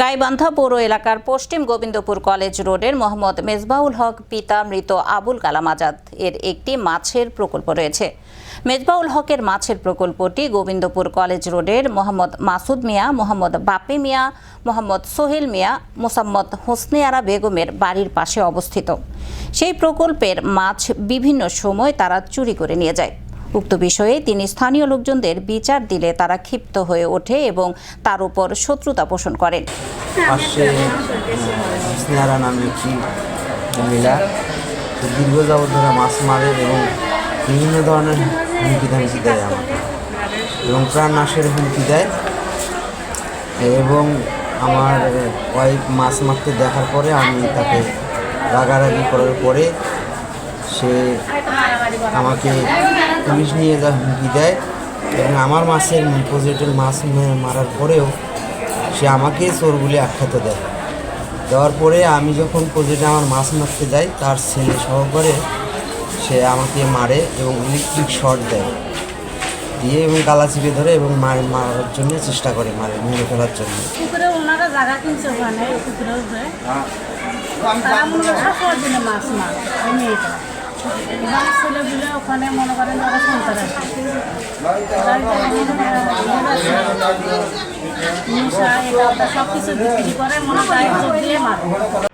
গাইবান্ধা পৌর এলাকার পশ্চিম গোবিন্দপুর কলেজ রোডের মোহাম্মদ মেজবাউল হক পিতা মৃত আবুল কালাম আজাদ। এর একটি মাছের প্রকল্প রয়েছে। মেজবাউল হকের মাছের প্রকল্পটি গোবিন্দপুর কলেজ রোডের মোহাম্মদ মাসুদ মিয়া, মোহাম্মদ বাপি মিয়া, মোহাম্মদ সোহেল মিয়া, মোসাম্মদ হোসনে আরা বেগমের বাড়ির পাশে অবস্থিত। সেই প্রকল্পের মাছ বিভিন্ন সময় তারা চুরি করে নিয়ে যায়। উক্ত বিষয়ে তিনি স্থানীয় লোকজনদের বিচার দিলে তারা ক্ষিপ্ত হয়ে ওঠে এবং তার উপর শত্রুতা পোষণ করেন। মহিলা দীর্ঘ যাবৎ ধরে মাছ মারে এবং বিভিন্ন ধরনের হুমকি ধামকি দেয় আমাকে। এবং প্রাণ নাশের হুমকি দেয়। এবং আমার ওয়াইফ মাছ মারতে দেখার পরে আমি তাকে রাগারাগি করার পরে সে আমাকে পুলিশ নিয়ে যা হুমকি দেয় এবং আমার মাছের প্রজেক্টের মাছ মারার পরেও সে আমাকে চোর বলে আখ্যাত দেয়। দেওয়ার পরে আমি যখন প্রজেক্টে আমার মাছ মারতে যাই তার ছেলে সহকারে সে আমাকে মারে এবং ইলেকট্রিক শর্ট দেয়। দিয়ে এবং গালা চিপে ধরে এবং মার মারার জন্য চেষ্টা করে মারে মেরে ফেলার জন্য। পুকুরে ওনারা জায়গা কিনছে ওখানে পুকুরের উপরে। তারা মনে করেন মাছ মার মেয়েটা। এবার ছেলেগুলো ওখানে মনে করেন ওরা সন্তান ওটা সব কিছু বিক্রি করে, মনে হয় দিয়ে মারে।